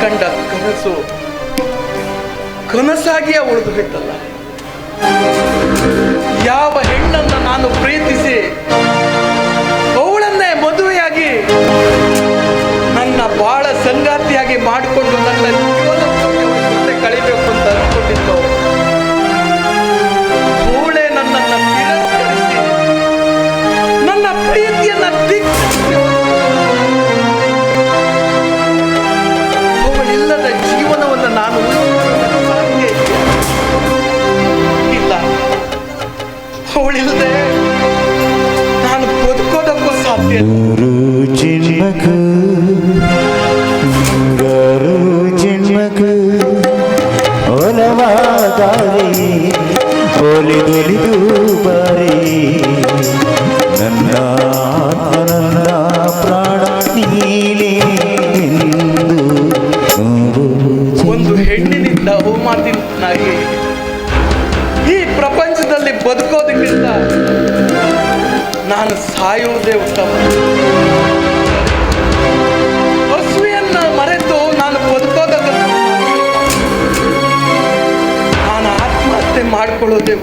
ಕಂಡ ಕನಸು ಕನಸಾಗಿಯೇ ಉಳಿದು ಬಿಟ್ಟಲ್ಲ ಯಾವ ಹೆಣ್ಣನ್ನು ನಾನು ಪ್ರೀತಿಸಿ ಅವಳನ್ನೇ ಮದುವೆಯಾಗಿ ನನ್ನ ಬಾಳ ಸಂಗಾತಿಯಾಗಿ ಮಾಡಿಕೊಂಡು ನನ್ನ ಪ್ರಾಣ ನಾನು ಬದುಕೋದಕ್ಕೂ ಸಾಧ್ಯ ಒಂದು ಹೆಣ್ಣಿನಿಂದ ಅವಮಾತಿನಾಗಿ ಮಾತಿನ ಪ್ರಪಂಚದಲ್ಲಿ ಬದುಕೋದಕ್ಕಿಂತ ನಾನು ಸಾಯುವುದೇ ಉತ್ತಮ ಹಸುವೆಯನ್ನ ಮರೆತು ನಾನು ಬದುಕೋದಕ್ಕೆ. ನಾನು ಆತ್ಮಹತ್ಯೆ ಮಾಡ್ಕೊಳ್ಳೋದು